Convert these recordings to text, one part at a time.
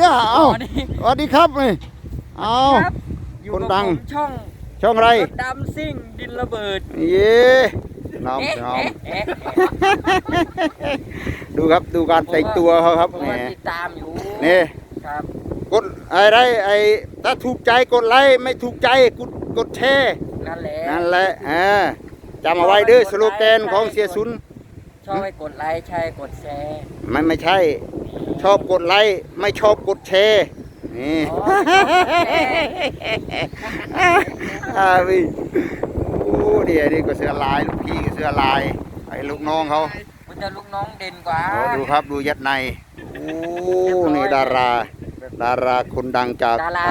เด้อเอ้าอ๋อนี่สวัสดีครับนี่เอาครับอยู่คนกับดังผมช่องช่องอะไรรถดำซิ่งดินระเบิด เย้น้องเอ๊ะน้องเอ๊ะเอ๊ะดูครับดูการแต่งตัวเขาครับผมแหมว่าติดตามอยู่นี่ครับกดอะไรไอ้ถ้าถูกใจกดไลค์ไม่ถูกใจกดกดแชร์นั่นแหละนั่นแหละอ่าจำเอาไว้เด้อสโลแกนของเสียสุนชอบให้กดไลค์ใช่กดแชร์มันไม่ใช่ ชอบกดไลค์ไม่ชอบกดแชร์นี่อ๋อชอบกดแชร์อ่าพี่โอ้เดี๋ยวนี่ก็เสื้อลายลูกพี่ก็เสื้อลายไอ้ลูกน้องเขามันจะลูกน้องเด่นกว่าโอ้ดูครับดูยัดในโอ้นี่ดารา ดาราคนดังจากดารา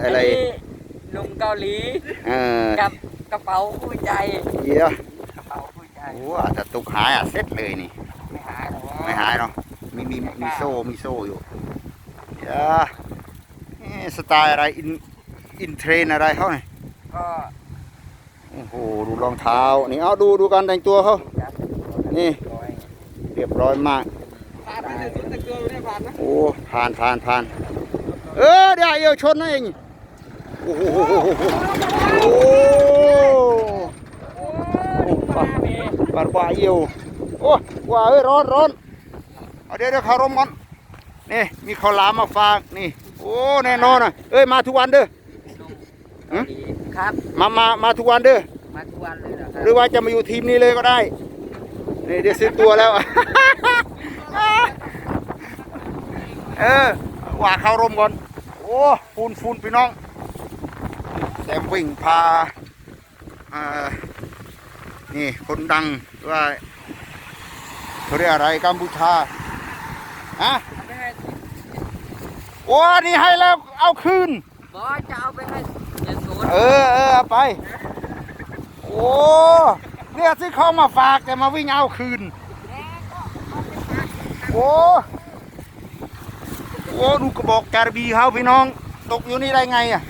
ไอ้อะไรนนี้หนุ่มเกาหลีเออกับกระเป๋าคู่ใจเดี๋ยวกระเป๋าคู่ใจโอ้ถ้าตุกหายอะเสร็จเลยนี่ ไม่หายหรอกไม่หายเนาะ มีมีมีโซ่มีโซ่อยู่เดี๋ยวเอ๊ะสไตล์อะไรอินอินเทรนอะไรเขาเนี่ยก็โอ้โหดูรองเท้านี่เอาดูดูการแต่งตัวเขาจัดนี่ร้อยเรียบร้อยมากผ่านไปเลยแต่เกลือไม่ได้ผ่านนะโอ้ผ่านผ่านผ่านเออเดี๋ยวเอวชนนะเองโอ้โหโอ้ปาปาปาเอวโอ้ว่าเอ้ยร้อนร้อน เอาเดี๋ยวเดี๋ยวเข้ารมก่อนนี่มีข้าวหลามมาฝากนี่ โอ้แน่นอนนะเอ้ยมาทุกวันเด้อหืมครับ มามามาทุกวันเด้อมาทุกวันเลยเหรอครัหรือว่าจะมาอยู่ทีมนี้เลยก็ได้นี่เดี๋ยวซื้อตัวแล้ว เออว่าเข้ารมก่อน โอ้ฟูนฟูนพี่น้องแซมวิ่งพาอ่านี่คนดังว่าเขาเรียกอะไรกัมพูชา ฮะไม่ให้โอ้นี่ให้แล้วเอาคืน บอสจะเอาไปให้เจ็ดศูนย์เออเออเอาไป โอ้เนี่ยซื้อเขามาฝากแต่มาวิ่งเอาคืน โอ้โอ้ดูกระบอกการบีเขาพี่น้อง ตกอยู่นี่ได้ไงอะ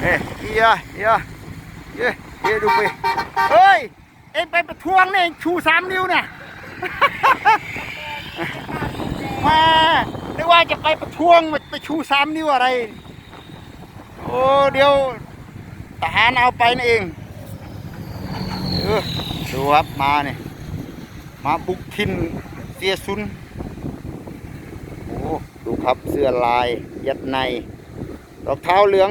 เฮ้ยเฮียเฮียเฮ้ยเฮียดูไปเฮ้ย เอ็งไปประท้วงเนี่ยเองชูสามนิ้วเนี่ยมานึกว่าจะไปประท้วงไปชูสามนิ้วอะไร โอ้เดี๋ยวทหารเอาไปนั่นเองเออดูครับมาเนี่ยมาบุกทินเสียซุนโอ้ดูครับเสื้อลายยัดในรองเท้าเหลือง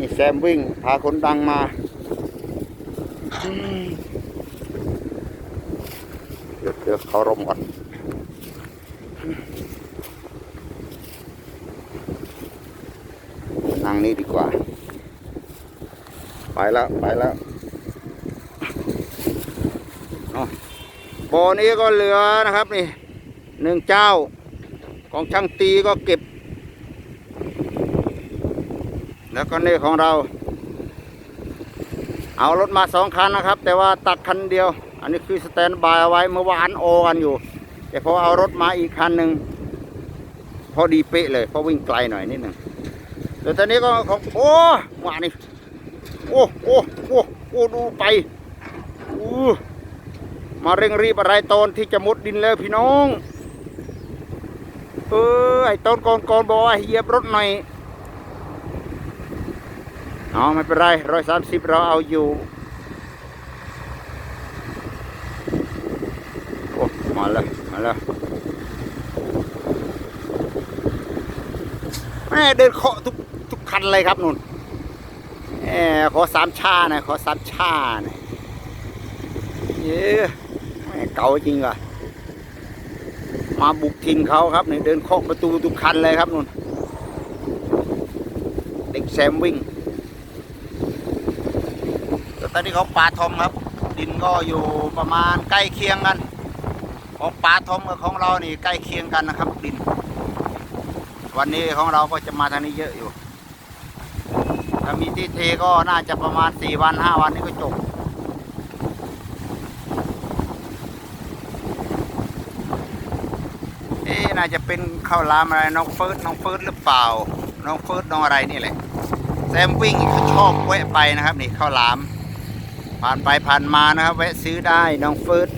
นี่แซมวิ่งพาคนดังมา เดี๋ยวเดี๋ยวเขารมก่อนนั่งนี่ดีกว่า ไปแล้วไปแล้วเอาบ่อนี้ก็เหลือนะครับนี่หนึ่งเจ้า ของช่างตีก็เก็บ แล้วก็นี่ของเรา เอารถมาสองคันนะครับ แต่ว่าตัดคันเดียว อันนี้คือสแตนบายเอาไว้เมื่อวานโอกันอยู่ แต่พอเอารถมาอีกคันหนึ่งพอดีเป๊ะเลยเพราะวิ่งไกลหน่อยนิดหนึ่งเดี๋ยวตอนนี้ก็ของโอ้มานี่โอ้โอ้โอ้โอ้ดูไปอู้มาเร่งรีบอะไรตอนที่จะมุดดินแล้วพี่น้อง เออไอตอนก่อนก่อนบอกว่าเหยียบรถหน่อย เอาไม่เป็นไรร้อยสามสิบเราเอาอยู่โอ้มาแล้วมาแล้วแม่เดินเคาะทุกทุกคันเลยครับนุ่นแหมขอสามชาหน่อยขอสามชาหน่อยเย้แม่เก่าจริงว่ะมาบุกถิ่นเขาครับเนี่ยเดินเคาะประตูทุกคันเลยครับนุ่นเด็กแซมวิ่ง อนนี้เขาปลาทอมครับ ดินก็อยู่ประมาณใกล้เคียงกัน ของปลาทอมกับของเรานี่ใกล้เคียงกันนะครับ ดิน วันนี้ของเราก็จะมาทางนี้เยอะอยู่ ถ้ามีที่เทก็น่าจะประมาณสี่วันห้าวันนี้ก็จบเอ๊น่าจะเป็นข้าวลามอะไรน้องเฟิร์สน้องเฟิร์สหรือเปล่า น้องเฟิร์สน้องอะไรนี่แหละแซมวิ่งเขาชอบแวะไปนะครับนี่ข้าวลาม ผ่านไปผ่านมานะครับแวะซื้อได้น้องเฟิร์ส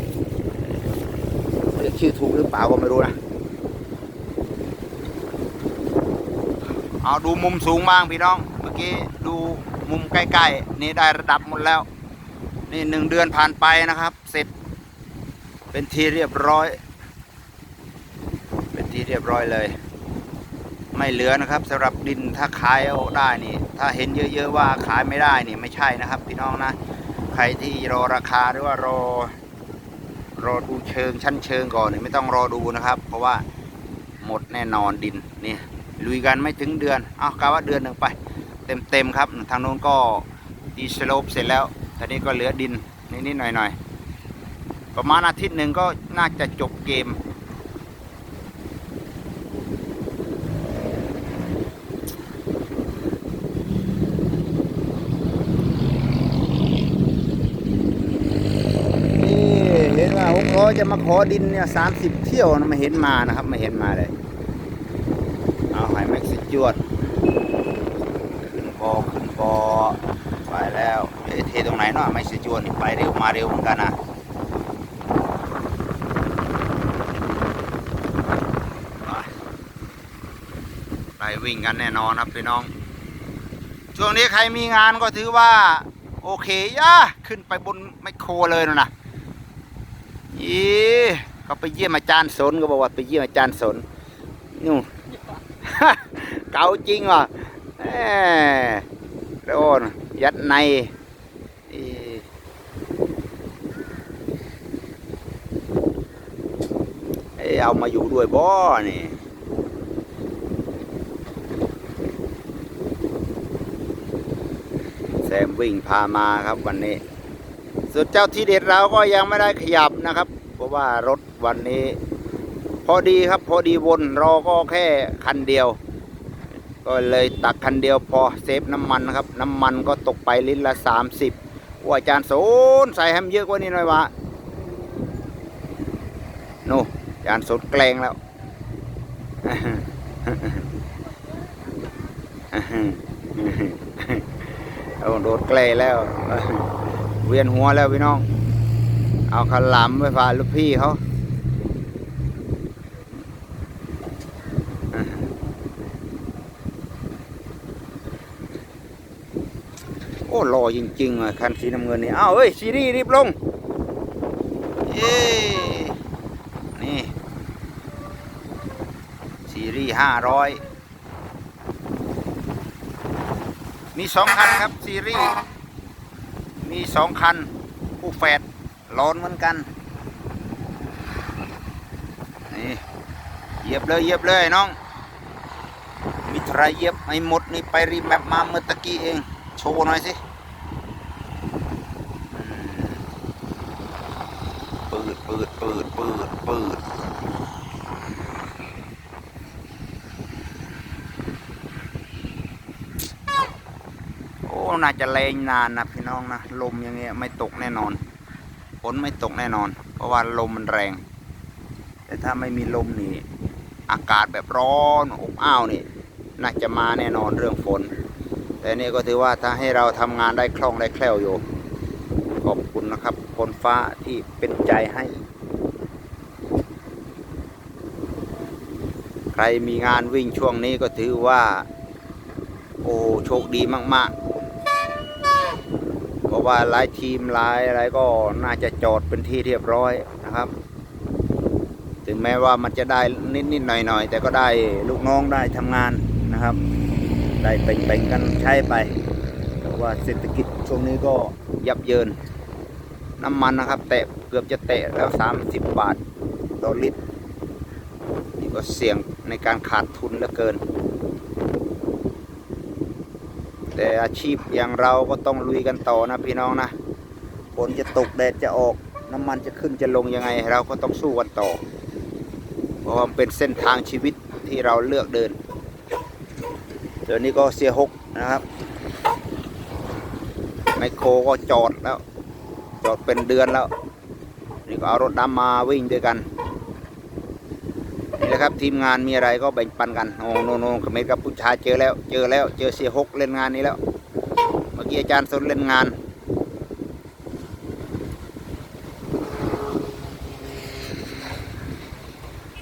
ชื่อถูกหรือเปล่าก็ไม่รู้นะเอาดูมุมสูงบ้างพี่น้องเมื่อกี้ดูมุมใกล้ๆนี่ได้ระดับหมดแล้ว นี่หนึ่งเดือนผ่านไปนะครับ เสร็จ เป็นทีเรียบร้อย เป็นทีเรียบร้อยเลย ไม่เหลือนะครับสำหรับดินถ้าขายเอาได้นี่ ถ้าเห็นเยอะ ๆ ว่าขายไม่ได้นี่ไม่ใช่นะครับ พี่น้องนะ ใครที่รอราคาหรือว่ารอ รอดูเชิงชั้นเชิงก่อนนี่ไม่ต้องรอดูนะครับ เพราะว่าหมดแน่นอนดินนี่ลุยกันไม่ถึงเดือนเอากาว่าเดือนหนึ่งไป เต็มๆครับ ทางโน้นก็ดีสโลปเสร็จแล้วทีนี้ก็เหลือดินนิดๆหน่อยๆประมาณอาทิตย์หนึ่งก็น่าจะจบเกม นี่เห็นว่าห กล้อจะมาขอดินเนี่ยสามสิบเที่ยวนะม่เห็นมานะครับม่เห็นมาเลยเอาหายแม็กซิจวด ขึ้นกอขึ้นกอไปแล้วเอ๊ะเทตรงไหนเนาะไม่ซิจวดไปเร็วมาเร็วเหมือนกันนะไปไปวิ่งกันแน่นอนครับพี่น้อง ช่วงนี้ใครมีงานก็ถือว่า โอเคย่าขึ้นไปบนไมโครเลยนะ ยี่ก็ไปเยี่ยมอาจารย์สนก็บอกว่าไปเยี่ยมอาจารย์สนนู่นเก่าจริงว่ะโดนยัดในเอเอามาอยู่ด้วยบ่นี่แซมวิ่งพามาครับวันนี้ส่วนเจ้าที่เด็ดเราก็ยังไม่ได้ขยับ นะครับ เพราะว่ารถวันนี้ พอดีครับพอดีวนรอก็แค่คันเดียว ก็เลยตักคันเดียวพอเซฟน้ำมันนะครับ น้ำมันก็ตกไปลิตรละสามสิบว่าอาจารย์โสนใส่ให้มันเยอะกว่านี้หน่อยวะโน่อาจารย์โสนแกล้งแล้วโดดแกล้แล้ว เวียนหัวแล้วพี่น้อง เอาขลามไปฝากลูกพี่เขาโอ้รอจริงๆอะคันสีน้ำเงินนี่อ้าวเอ้ยซีรีส์รีบลงเย้นี่ซีรีส์ห้าร้อยมีสองคันครับซีรีส์มีสองคันผู้แฝด ร้อนเหมือนกันนี่เหยียบเลยเหยียบเลยน้องมีใครเยียบไอ้หมดนี่ไปรีแมปมาเมื่อตะกี้เอง โชว์หน่อยสิปืดปืดปืดปืดปืดโอ้น่าจะแรงนานนะพี่น้องนะ ลมอย่างเงี้ยไม่ตกแน่นอน นไม่ตกแน่นอน เพราะว่าลมมันแรง แต่ถ้าไม่มีลมนี่ อากาศแบบร้อนอบอ้าวนี่ น่าจะมาแน่นอนเรื่องฝน แต่นี่ก็ถือว่าถ้าให้เราทำงานได้คล่องได้แคล่วอยู่ ขอบคุณนะครับคนฟ้าที่เป็นใจให้ ใครมีงานวิ่งช่วงนี้ก็ถือว่า โอ้โชคดีมากๆเพราะ ว่าหลายทีมหลายอะไรก็น่าจะจอดเป็นที่เรียบร้อยนะครับ ถึงแม้ว่ามันจะได้นิดๆหน่อยๆ แต่ก็ได้ลูกน้องได้ทำงานนะครับ ได้แบ่งๆกันใช้ไปแต่ว่าเศรษฐกิจช่วงนี้ก็ยับเยิน น้ำมันนะครับ แตะเกือบจะแตะแล้ว 30 บาทต่อลิตรนี่ก็เสี่ยงในการขาดทุนเหลือเกิน แต่อาชีพอย่างเราก็ต้องลุยกันต่อนะพี่น้องนะฝนจะตกแดดจะออกน้ำมันจะขึ้นจะลงยังไง เราก็ต้องสู้กันต่อ เพราะว่ามันเป็นเส้นทางชีวิตที่เราเลือกเดินเดี๋ยวนี้ก็เสียหกนะครับไมโครก็จอดแล้ว จอดเป็นเดือนแล้ว นี่ก็เอารถดำมาวิ่งด้วยกัน นี่แหละครับทีมงานมีอะไรก็แบ่งปันกันโอ้โนโนคเมกับผู้ชายเจอแล้ว เจอแล้ว เจอเสียหกเล่นงานนี้แล้ว เมื่อกี้อาจารย์สนเล่นงาน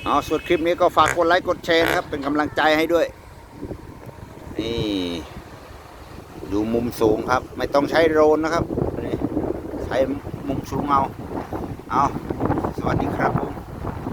เอาส่วนคลิปนี้ก็ฝากกดไลค์กดแชร์นะครับเป็นกำลังใจให้ด้วยนี่ดูมุมสูงครับ ไม่ต้องใช้โดรนนะครับใช้มุมสูงเอาเอาสวัสดีครับ